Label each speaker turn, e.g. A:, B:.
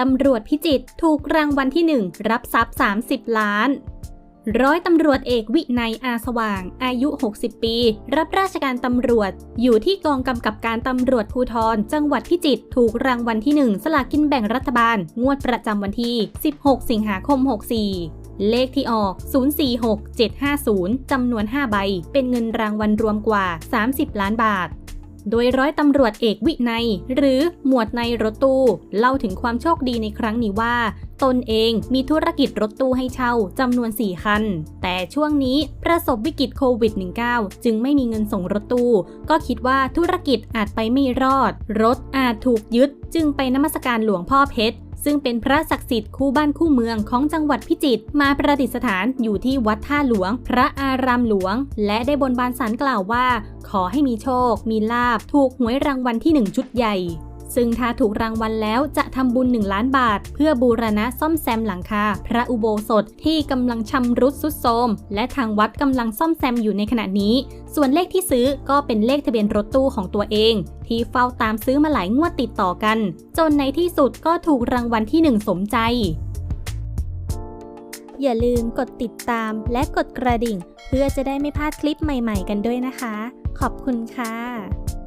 A: ตำรวจพิจิตรถูกรางวัลที่ 1 รับทรัพย์ 30 ล้าน ร้อยตำรวจเอกวินัยอาสว่าง อายุ 60 ปี รับราชการตำรวจ อยู่ที่กองกำกับการตำรวจภูธรจังหวัดพิจิตรถูกรางวัลที่ 1 สลากกินแบ่งรัฐบาล งวดประจำวันที่ 16 สิงหาคม 64เลขที่ออก 046750 จำนวน 5 ใบ เป็นเงินรางวัลรวมกว่า 30 ล้านบาท โดยร้อยตำรวจเอกวินัย หรือหมวดในรถตู้เล่าถึงความโชคดีในครั้งนี้ว่า ตนเองมีธุรกิจรถตู้ให้เช่าจำนวน 4 คัน แต่ช่วงนี้ประสบวิกฤตโควิด -19 จึงไม่มีเงินส่งรถตู้ ก็คิดว่าธุรกิจอาจไปไม่รอด รถอาจถูกยึด จึงไปนมัสการหลวงพ่อเพชร ซึ่งเป็นพระศักดิ์สิทธิ์คู่บ้านคู่เมืองของจังหวัดพิจิตรมาประดิษฐานอยู่ที่วัดท่าหลวง พระอารามหลวง และได้บนบานสารกล่าวว่า ขอให้มีโชค มีลาบถูกหวยรางวัลที่ 1 ชุดใหญ่ ซึ่งถ้าถูกรางวัลแล้วจะทำบุญ 1 ล้านบาท เพื่อบูรณะซ่อมแซมหลังคา พระอุโบสถที่กำลังชำรุดสุดโทรมและทางวัดกำลังซ่อมแซมอยู่ในขณะนี้ ส่วนเลขที่ซื้อก็เป็นเลขทะเบียนรถตู้ของตัวเอง ที่เฝ้าตามซื้อมาหลายงวดติดต่อกัน จนในที่สุดก็ถูกรางวัลที่ 1 สมใจอย่าลืมกดติดตามและกดกระดิ่ง เพื่อจะได้ไม่พลาดคลิปใหม่ๆกันด้วยนะคะ ขอบคุณค่ะ